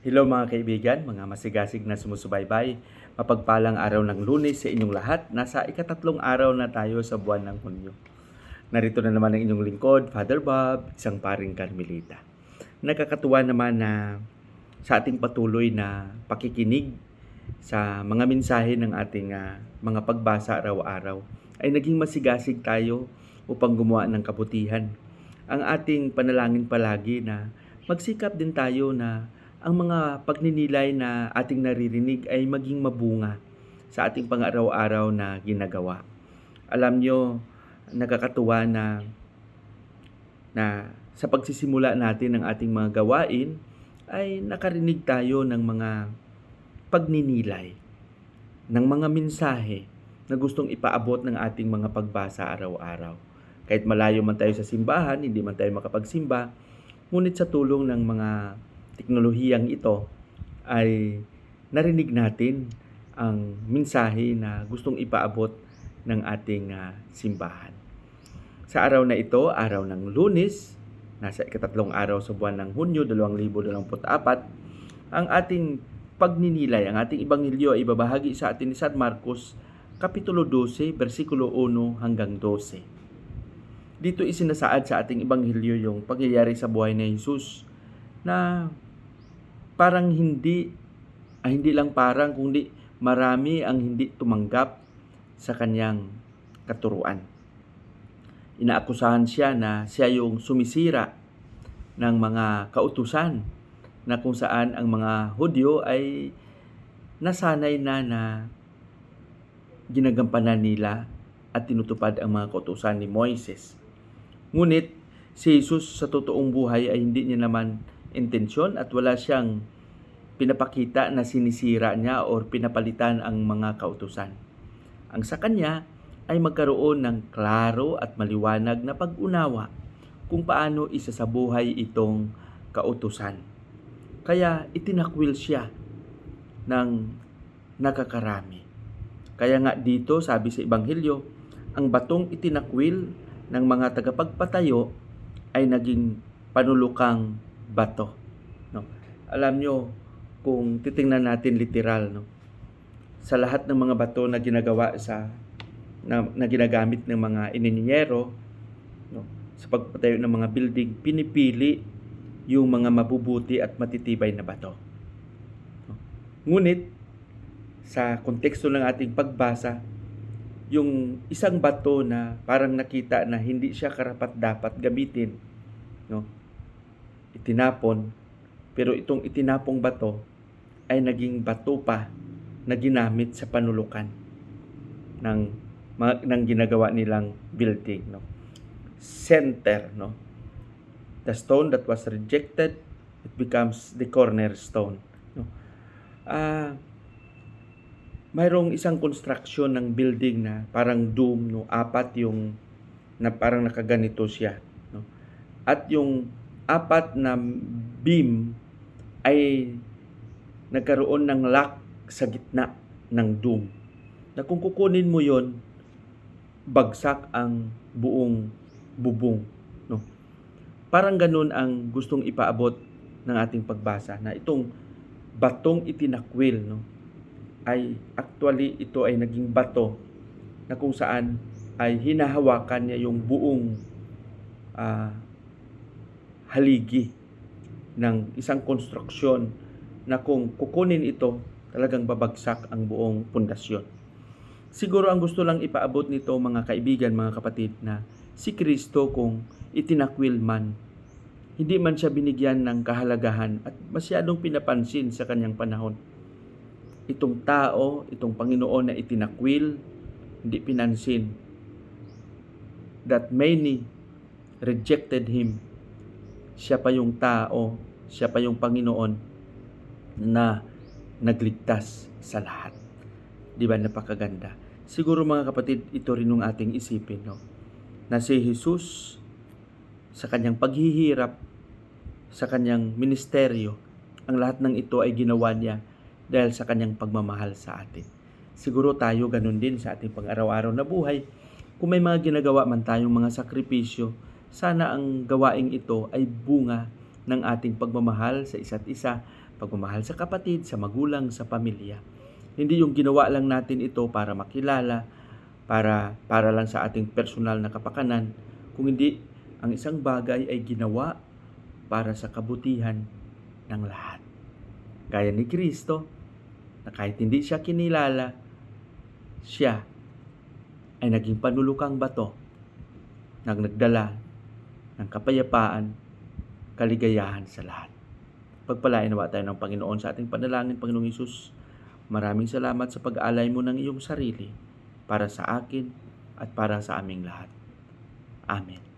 Hello mga kaibigan, mga masigasig na sumusubaybay. Mapagpalang araw ng lunes sa inyong lahat. Nasa ikatatlong araw na tayo sa buwan ng Hunyo. Narito na naman ang inyong lingkod, Father Bob, isang paring Carmelita. Nakakatuwa naman na sa ating patuloy na pakikinig sa mga mensahe ng ating ah, mga pagbasa araw-araw ay naging masigasig tayo upang gumawa ng kabutihan. Ang ating panalangin palagi na magsikap din tayo na ang mga pagninilay na ating naririnig ay maging mabunga sa ating pang-araw-araw na ginagawa. Alam nyo, nakakatuwa na na sa pagsisimula natin ng ating mga gawain ay nakarinig tayo ng mga pagninilay, ng mga mensahe na gustong ipaabot ng ating mga pagbasa araw-araw. Kahit malayo man tayo sa simbahan, hindi man tayo makapagsimba, ngunit sa tulong ng mga teknolohiyang ito ay narinig natin ang mensahe na gustong ipaabot ng ating ah, simbahan. Sa araw na ito, araw ng lunes, nasa ikatatlong araw sa buwan ng Hunyo 2024, ang ating pagninilay, ang ating ibanghilyo ay ibabahagi sa atin ni San Marcos, Kapitulo 12, versikulo 1 hanggang 12. Dito isinasaad sa ating ibanghilyo yung pangyayari sa buhay ni Jesus na parang hindi, ah, hindi lang parang, kundi marami ang hindi tumanggap sa kanyang katuruan. Inaakusahan siya na siya yung sumisira ng mga kautusan na kung saan ang mga Hudyo ay nasanay na na ginagampanan nila at tinutupad ang mga kautusan ni Moises. Ngunit si Jesus sa totoong buhay ay hindi niya naman intensyon at wala siyang pinapakita na sinisira niya or pinapalitan ang mga kautusan. Ang sa kanya ay magkaroon ng klaro at maliwanag na pag-unawa kung paano isa sa buhay itong kautusan. Kaya itinakwil siya ng nakakarami. Kaya nga dito sabi sa Ebanghelyo, ang batong itinakwil ng mga tagapagpatayo ay naging panulukang bato. No? Alam nyo, kung titingnan natin literal, no? sa lahat ng mga bato na ginagawa sa na, na ginagamit ng mga ininyero no, sa pagpatayo ng mga building, pinipili yung mga mabubuti at matitibay na bato. No? Ngunit, sa konteksto ng ating pagbasa, yung isang bato na parang nakita na hindi siya karapat dapat gamitin, no? Itinapon, pero itong itinapong bato ay naging bato pa na ginamit sa panulukan ng ng ginagawa nilang building no? Center no? The stone that was rejected it becomes the cornerstone no? Ah mayroong isang construction ng building na parang dome no? Apat yung na parang nakaganito siya no? At yung apat na beam ay nagkaroon ng lock sa gitna ng dome na kung kukunin mo yon bagsak ang buong bubong no? Parang ganun ang gustong ipaabot ng ating pagbasa na itong batong itinakwil no? Ay actually ito ay naging bato na kung saan ay hinahawakan niya yung buong ah, haligi ng isang konstruksyon na kung kukunin ito talagang babagsak ang buong pundasyon. Siguro ang gusto lang ipaabot nito mga kaibigan, mga kapatid na si Kristo kung itinakwil man, hindi man siya binigyan ng kahalagahan at masyadong pinapansin sa kanyang panahon. Itong tao, itong Panginoon na itinakwil, hindi pinansin. That many rejected Him. Siya pa yung tao, siya pa yung Panginoon na nagligtas sa lahat. Di ba napakaganda? Siguro mga kapatid, ito rin yung ating isipin, no? Na si Jesus, sa kanyang paghihirap, sa kanyang ministeryo, ang lahat ng ito ay ginawa niya dahil sa kanyang pagmamahal sa atin. Siguro tayo ganun din sa ating pang-araw-araw na buhay. Kung may mga ginagawa man tayong mga sakripisyo, sana ang gawaing ito ay bunga ng ating pagmamahal sa isa't isa, pagmamahal sa kapatid, sa magulang, sa pamilya. Hindi yung ginawa lang natin ito para makilala, para para lang sa ating personal na kapakanan, kung hindi ang isang bagay ay ginawa para sa kabutihan ng lahat. Gaya ni Kristo, na kahit hindi siya kinilala, siya ay naging panulukang bato nang nagdala ng kapayapaan, kaligayahan sa lahat. Pagpalain nawa tayo ng Panginoon sa ating panalangin, Panginoong Isus. Maraming salamat sa pag-alay mo ng iyong sarili para sa akin at para sa aming lahat. Amen.